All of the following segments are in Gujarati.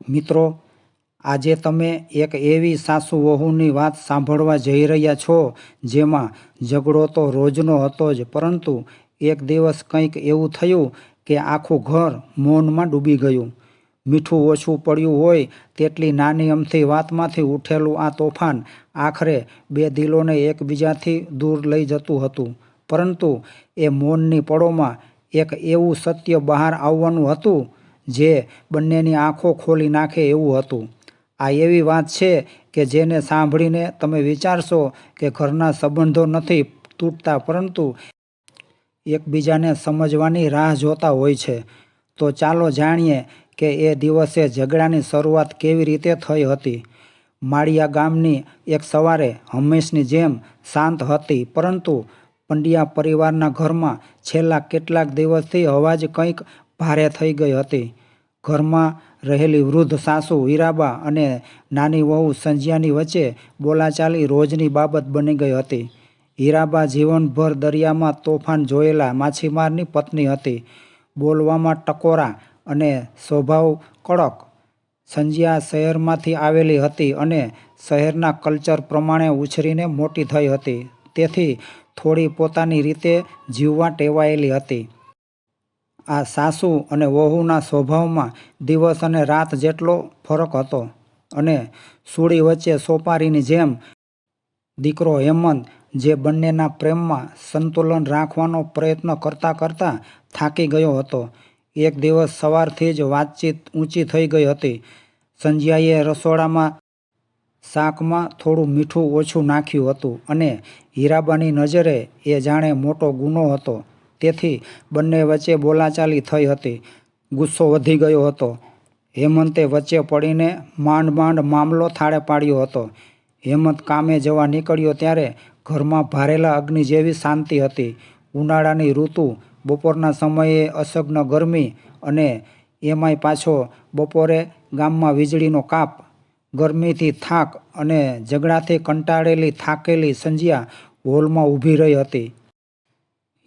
મિત્રો, આજે તમે એક એવી સાસુ વહુની વાત સાંભળવા જઈ રહ્યા છો, જેમાં ઝઘડો તો રોજનો હતો જ, પરંતુ એક દિવસ કંઈક એવું થયું કે આખું ઘર મૌનમાં ડૂબી ગયું. મીઠું ઓછું પડ્યું હોય તેટલી નાની અમથી વાતમાંથી ઉઠેલું આ તોફાન આખરે બે દિલોને એકબીજાથી દૂર લઈ જતું હતું. પરંતુ એ મૌનની પળોમાં એક એવું સત્ય બહાર આવવાનું હતું જે બંનેની આંખો ખોલી નાખે એવું હતું. આ એવી વાત છે કે જેને સાંભળીને તમે વિચારશો કે ઘરના સંબંધો નથી તૂટતા પરંતુ એકબીજાને સમજવાની રાહ જોતા હોય છે. તો ચાલો જાણીએ કે એ દિવસે ઝઘડાની શરૂઆત કેવી રીતે થઈ હતી. માળિયા ગામની એક સવારે હંમેશની જેમ શાંત હતી, પરંતુ પંડ્યા પરિવારના ઘરમાં છેલ્લા કેટલાક દિવસથી અવાજ કંઈક ભારે થઈ ગઈ હતી. ઘરમાં રહેલી વૃદ્ધ સાસુ હીરાબા અને નાની વહુ સંજ્યાની વચ્ચે બોલાચાલી રોજની બાબત બની ગઈ હતી. હીરાબા જીવનભર દરિયામાં તોફાન જોયેલા માછીમારની પત્ની હતી. બોલવામાં ટકોરા અને સ્વભાવ કડક. સંજ્યા શહેરમાંથી આવેલી હતી અને શહેરના કલ્ચર પ્રમાણે ઉછરીને મોટી થઈ હતી. તેથી થોડી પોતાની રીતે જીવવા ટેવાયેલી હતી. આ સાસુ અને વહુના સ્વભાવમાં દિવસ અને રાત જેટલો ફરક હતો અને સૂળી વચ્ચે સોપારીની જેમ દીકરો હેમંત, જે બંનેના પ્રેમમાં સંતુલન રાખવાનો પ્રયત્ન કરતાં કરતાં થાકી ગયો હતો. એક દિવસ સવારથી જ વાતચીત ઊંચી થઈ ગઈ હતી. સંજ્યાએ રસોડામાં શાકમાં થોડું મીઠું ઓછું નાખ્યું હતું અને હીરાબાની નજરે એ જાણે મોટો ગુનો હતો. તેથી બંને વચ્ચે બોલાચાલી થઈ હતી. ગુસ્સો વધી ગયો હતો. હેમંતે વચ્ચે પડીને માંડ માંડ મામલો થાળે પાડ્યો હતો. હેમંત કામે જવા નીકળ્યો ત્યારે ઘરમાં ભારેલા અગ્નિ જેવી શાંતિ હતી. ઉનાળાની ઋતુ, બપોરના સમયે અસગ્ન ગરમી અને એમાંય પાછો બપોરે ગામમાં વીજળીનો કાપ, ગરમીથી થાક અને ઝઘડાથી કંટાળેલી થાકેલી સંજ્યા હોલમાં ઊભી રહી હતી.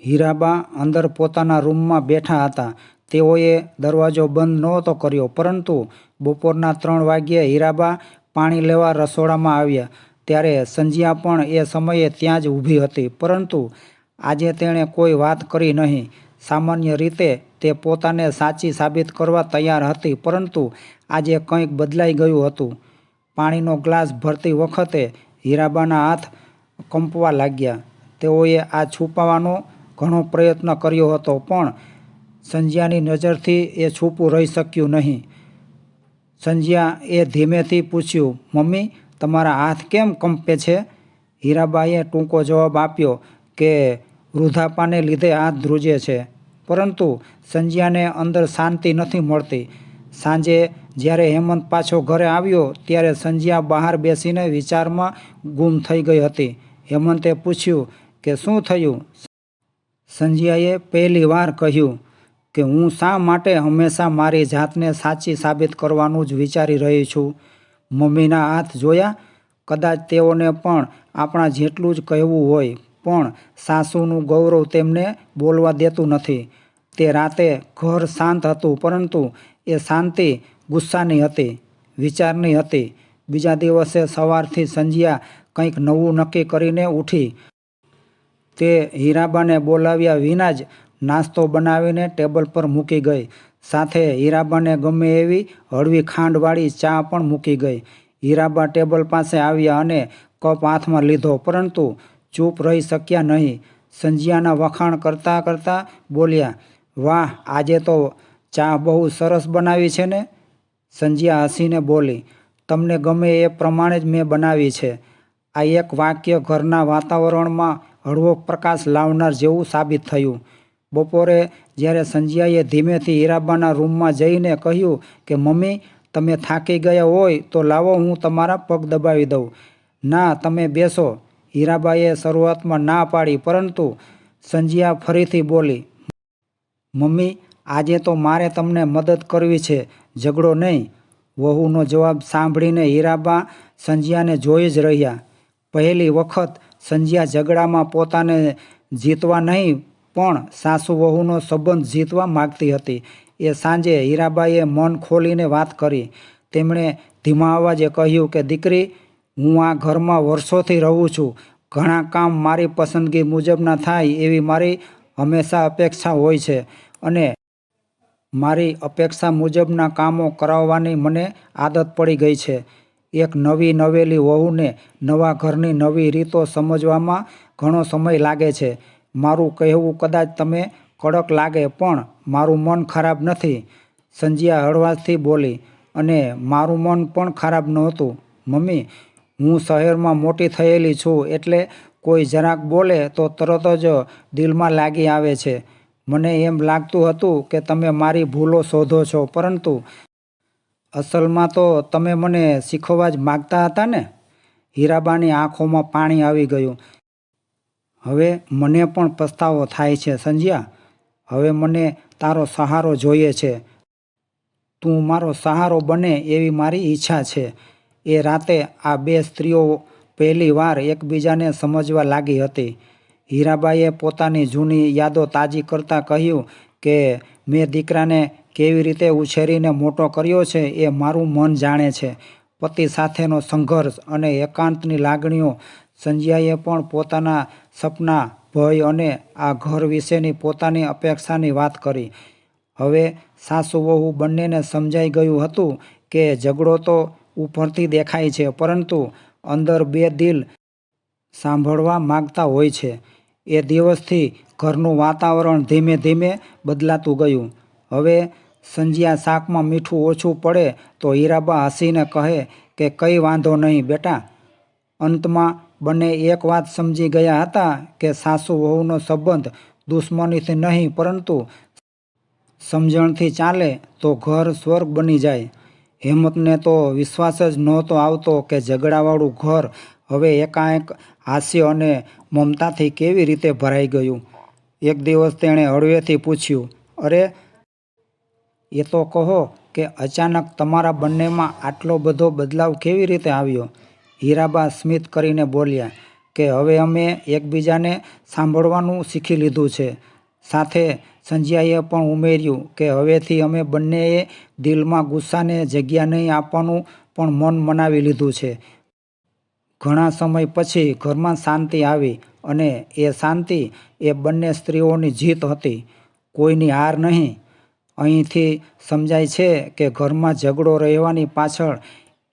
હીરાબા અંદર પોતાના રૂમમાં બેઠા હતા. તેઓએ દરવાજો બંધ નહોતો કર્યો, પરંતુ બપોરના ત્રણ વાગ્યે હીરાબા પાણી લેવા રસોડામાં આવ્યા. ત્યારે સંજ્યા પણ એ સમયે ત્યાં જ ઊભી હતી, પરંતુ આજે તેણે કોઈ વાત કરી નહીં. સામાન્ય રીતે તે પોતાને સાચી સાબિત કરવા તૈયાર હતી, પરંતુ આજે કંઈક બદલાઈ ગયું હતું. પાણીનો ગ્લાસ ભરતી વખતે હીરાબાના હાથ કંપવા લાગ્યા. તેઓએ આ છુપાવવાનો ઘણો પ્રયત્ન કર્યો હતો, પણ સંજ્યાની નજરથી એ છૂપું રહી શક્યું નહીં. સંજ્યા એ ધીમેથી પૂછ્યું, મમ્મી, તમારા હાથ કેમ કંપે છે? હીરાબાઈએ ટૂંકો જવાબ આપ્યો કે, વૃદ્ધાપાને લીધે હાથ ધ્રુજે છે. પરંતુ સંજ્યાને અંદર શાંતિ નથી મળતી. સાંજે જ્યારે હેમંત પાછો ઘરે આવ્યો, ત્યારે સંજ્યા બહાર બેસીને વિચારમાં ગુમ થઈ ગઈ હતી. હેમંતે પૂછ્યું કે, શું થયું? સંજ્યાએ પહેલી વાર કહ્યું કે હું શા માટે હંમેશા મારી જાતને સાચી સાબિત કરવાનું જ વિચારી રહી છું. મમ્મીના હાથ જોયા. કદાચ તેઓને પણ આપણા જેટલું જ કહેવું હોય, પણ સાસુનું ગૌરવ તેમને બોલવા દેતું નથી. તે રાતે ઘર શાંત હતું, પરંતુ એ શાંતિ ગુસ્સાની હતી, વિચારની હતી. બીજા દિવસે સવારથી સંજ્યા કંઈક નવું નક્કી કરીને ઉઠી. તે હીરાબાને બોલાવ્યા વિના જ નાસ્તો બનાવીને ટેબલ પર મૂકી ગઈ. સાથે હીરાબાને ગમે એવી હળવી ખાંડવાળી ચા પણ મૂકી ગઈ. હીરાબા ટેબલ પાસે આવ્યા અને કપ હાથમાં લીધો, પરંતુ ચૂપ રહી શક્યા નહીં. સંજિયાના વખાણ કરતાં કરતાં બોલ્યા, વાહ, આજે તો ચા બહુ સરસ બનાવી છે ને? સંજ્યા હસીને બોલી, તમને ગમે એ પ્રમાણે જ મેં બનાવી છે. આ એક વાક્ય ઘરના વાતાવરણમાં હળવો પ્રકાશ લાવનાર જેવું સાબિત થયું. બપોરે જ્યારે સંજયાએ ધીમેથી હીરાબાના રૂમમાં જઈને કહ્યું કે, મમ્મી, તમે થાકી ગયા હોય તો લાવો, હું તમારા પગ દબાવી દઉં. ના, તમે બેસો. હીરાબાએ શરૂઆતમાં ના પાડી, પરંતુ સંજયા ફરીથી બોલી, મમ્મી, આજે તો મારે તમને મદદ કરવી છે, ઝઘડો નહીં. વહુનો જવાબ સાંભળીને હીરાબા સંજયાને જોઈ જ રહ્યા. પહેલી વખત સંજ્યા ઝઘડામાં પોતાને જીતવા નહીં, પણ સાસુ વહુનો સંબંધ જીતવા માગતી હતી. એ સાંજે હીરાબાઈએ મન ખોલીને વાત કરી. તેમણે ધીમા અવાજે કહ્યું કે, દીકરી, હું આ ઘરમાં વર્ષોથી રહું છું. ઘણા કામ મારી પસંદગી મુજબના થાય એવી મારી હંમેશા અપેક્ષા હોય છે અને મારી અપેક્ષા મુજબના કામો કરાવવાની મને આદત પડી ગઈ છે. એક નવી નવેલી વહુને નવા ઘરની નવી રીતો સમજવામાં ઘણો સમય લાગે છે. મારું કહેવું કદાચ તમે કડક લાગે, પણ મારું મન ખરાબ નથી. સંજ્યા હળવાશથી બોલી, અને મારું મન પણ ખરાબ નહોતું. મમ્મી, હું શહેરમાં મોટી થયેલી છું, એટલે કોઈ જરાક બોલે તો તરત જ દિલમાં લાગી આવે છે. મને એમ લાગતું હતું કે તમે મારી ભૂલો શોધો છો, પરંતુ અસલમાં તો તમે મને શીખવવા જ માગતા હતા ને? હીરાબાની આંખોમાં પાણી આવી ગયું. હવે મને પણ પસ્તાવો થાય છે સંજ્યા હવે મને તારો સહારો જોઈએ છે. તું મારો સહારો બને એવી મારી ઈચ્છા છે. એ રાતે આ બે સ્ત્રીઓ પહેલી વાર એકબીજાને સમજવા લાગી હતી. હીરાબાઈએ પોતાની જૂની યાદો તાજી કરતાં કહ્યું કે, મેં દીકરાને કેવી રીતે ઉછેરીને મોટો કર્યો છે એ મારું મન જાણે છે. પતિ સાથેનો સંઘર્ષ અને એકાંતની લાગણીઓ સંજ્યાએ પણ પોતાના સપના, ભય અને આ ઘર વિશેની પોતાની અપેક્ષાની વાત કરી. હવે સાસુ વહુ બંનેને સમજાઈ ગયું હતું કે ઝઘડો તો ઉપરથી દેખાય છે, પરંતુ અંદર બે દિલ સાંભળવા માગતા હોય છે. એ દિવસથી ઘરનું વાતાવરણ ધીમે ધીમે બદલાતું ગયું. હવે સંજ્યા શાકમાં મીઠું ઓછું પડે તો હીરાબા હસીને કહે કે કંઈ વાંધો નહીં બેટા. અંતમાં બંને એક વાત સમજી ગયા હતા કે સાસુ વહુનો સંબંધ દુશ્મનીથી નહીં, પરંતુ સમજણથી ચાલે તો ઘર સ્વર્ગ બની જાય. હેમંતને તો વિશ્વાસ જ નહોતો આવતો કે ઝઘડાવાળું ઘર હવે એકાએક હાસ્ય અને મમતાથી કેવી રીતે ભરાઈ ગયું. એક દિવસ તેણે હળવેથી પૂછ્યું, અરે એ તો કહો કે અચાનક તમારા બંનેમાં આટલો બધો બદલાવ કેવી રીતે આવ્યો? હીરાબા સ્મિત કરીને બોલ્યા કે હવે અમે એકબીજાને સાંભળવાનું શીખી લીધું છે. સાથે સંજ્યાએ પણ ઉમેર્યું કે હવેથી અમે બંનેએ દિલમાં ગુસ્સાને જગ્યા નહીં આપવાનું પણ મન મનાવી લીધું છે. ઘણા સમય પછી ઘરમાં શાંતિ આવી અને એ શાંતિ એ બંને સ્ત્રીઓની જીત હતી. કોઈની હાર નહીં અહીંથી સમજાય છે કે ઘરમાં ઝઘડો રહેવાની પાછળ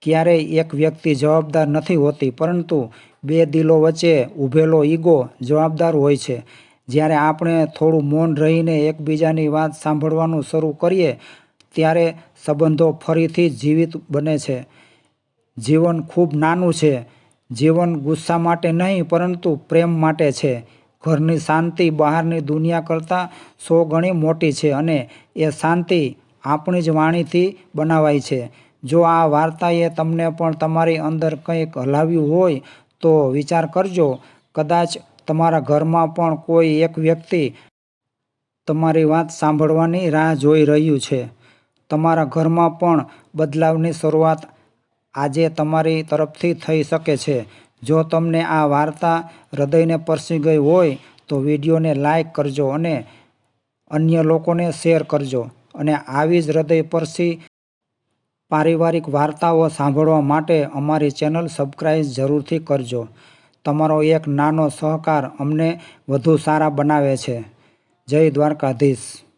ક્યારેય એક વ્યક્તિ જવાબદાર નથી હોતી, પરંતુ બે દિલો વચ્ચે ઊભેલો ઈગો જવાબદાર હોય છે. જ્યારે આપણે થોડું મૌન રહીને એકબીજાની વાત સાંભળવાનું શરૂ કરીએ, ત્યારે સંબંધો ફરીથી જીવિત બને છે. જીવન ખૂબ નાનું છે. જીવન ગુસ્સા માટે નહીં, પરંતુ પ્રેમ માટે છે. ઘરની શાંતિ બહારની દુનિયા કરતાં સો ગણી મોટી છે અને એ શાંતિ આપણી જ વાણીથી બનાવાય છે. જો આ વાર્તાએ તમને પણ તમારી અંદર કંઈક હલાવ્યું હોય તો વિચાર કરજો. કદાચ તમારા ઘરમાં પણ કોઈ એક વ્યક્તિ તમારી વાત સાંભળવાની રાહ જોઈ રહ્યું છે. તમારા ઘરમાં પણ બદલાવની શરૂઆત આજે તમારી તરફથી થઈ શકે છે. જો તમને આ વાર્તા હૃદયને પરસી ગઈ હોય, તો વિડીયોને લાઈક કરજો અને અન્ય લોકોને શેર કરજો અને આવી જ હૃદય પરસી પારિવારિક વાર્તાઓ સાંભળવા માટે અમારી ચેનલ સબસ્ક્રાઈબ જરૂરથી કરજો. તમારો એક નાનો સહકાર અમને વધુ સારા બનાવે છે. જય દ્વારકાધીશ.